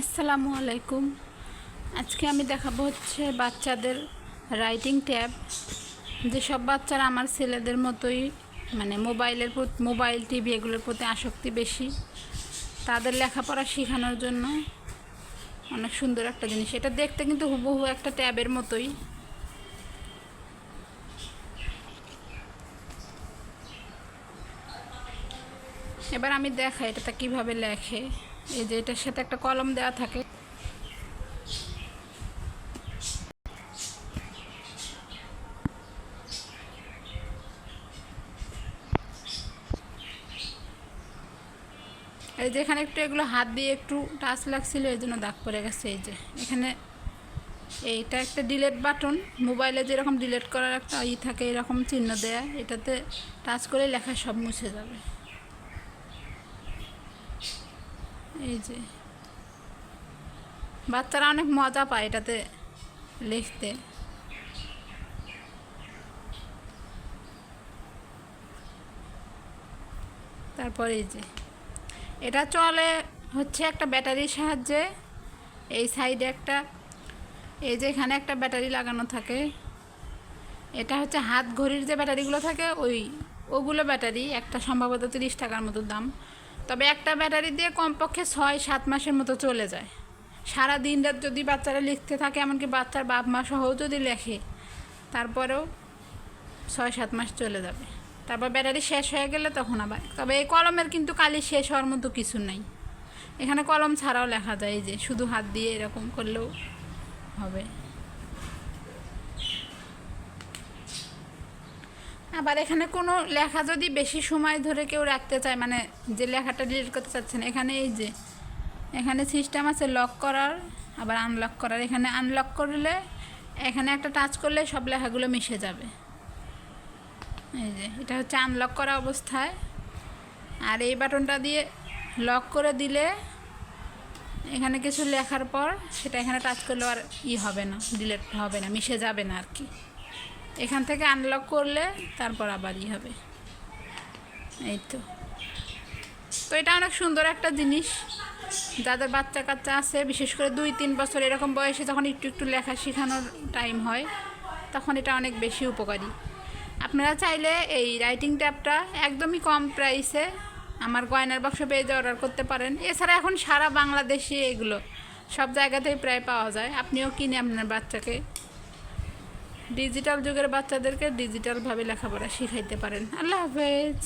আসসালামু আলাইকুম। আজকে আমি দেখাবো হচ্ছে বাচ্চাদের রাইটিং ট্যাব যেসব বাচ্চারা আমার ছেলেদের মতোই মানে মোবাইলের মোবাইল টিভি এগুলোর প্রতি আসক্তি বেশি, তাদের লেখাপড়া শেখানোর জন্য অনেক সুন্দর একটা জিনিস। এটা দেখতে কিন্তু হুবহু একটা ট্যাবের মতোই। এবার আমি দেখাই এটাতে কীভাবে লেখে। এই যে এটার সাথে একটা কলম দেওয়া থাকে। এই যে এখানে একটু এগুলো হাত দিয়ে একটু টাচ লাগছিল, এই জন্য দাগ পড়ে গেছে। এই যে এখানে এইটা একটা ডিলেট বাটন। মোবাইলে যেরকম ডিলেট করার একটা ই থাকে, এরকম চিহ্ন দেয়া, এটাতে টাচ করে লেখা সব মুছে যাবে। এই যে বাচ্চারা অনেক মজা পায় এটাতে লিখতে। তারপরে এই যে, এটা চলে হচ্ছে একটা ব্যাটারির সাহায্যে। এই সাইডে একটা, এই যে এখানে একটা ব্যাটারি লাগানো থাকে। এটা হচ্ছে হাত ঘড়ির যে ব্যাটারিগুলো থাকে, ওই, ওগুলো ব্যাটারি একটা সম্ভবত তিরিশ টাকার মতো দাম। তবে একটা ব্যাটারি দিয়ে কমপক্ষে ছয়, সাত মাসের মতো চলে যায়। সারা দিন রাত যদি বাচ্চারা লিখতে থাকে, এমনকি বাচ্চার বাপ মা সহও যদি লেখে, তারপরেও ছয়, সাত মাস চলে যাবে। তারপর ব্যাটারি শেষ হয়ে গেলে তখন আবার। তবে এই কলমের কিন্তু কালি শেষ হওয়ার মতো কিছু নেই। এখানে কলম ছাড়াও লেখা যায় যে, শুধু হাত দিয়ে এরকম করলেও হবে। আবার এখানে কোনো লেখা যদি বেশি সময় ধরে কেউ রাখতে চায় মানে যে লেখাটা ডিলিট করতে চাচ্ছেন, এখানে এই যে, এখানে সিস্টেম আছে লক করার, আবার আনলক করার। এখানে আনলক করলে, এখানে একটা টাচ করলে সব লেখাগুলো মিশে যাবে। এই যে, এটা হচ্ছে আনলক করা অবস্থায়। আর এই বাটনটা দিয়ে লক করে দিলে, এখানে কিছু লেখার পর সেটা এখানে টাচ করলে আর ই হবে না ডিলেট হবে না, মিশে যাবে না আর কি। এখান থেকে আনলক করলে তারপর আবার ই হবে। এই তো তো এটা অনেক সুন্দর একটা জিনিস। যাদের বাচ্চা কাচ্চা আছে, বিশেষ করে দুই, তিন বছর এরকম বয়সে যখন একটু একটু লেখা শেখানোর টাইম হয়, তখন এটা অনেক বেশি উপকারী। আপনারা চাইলে এই রাইটিং ট্যাবটা একদমই কম প্রাইসে আমার গয়নার বাক্স পেজে অর্ডার করতে পারেন। এছাড়া এখন সারা বাংলাদেশে এগুলো সব জায়গাতেই প্রায় পাওয়া যায়। আপনিও কিনে আপনার বাচ্চাকে ডিজিটাল যুগের বাচ্চাদেরকে ডিজিটালভাবে লেখাপড়া শিখাইতে পারেন। আল্লাহ হাফেজ।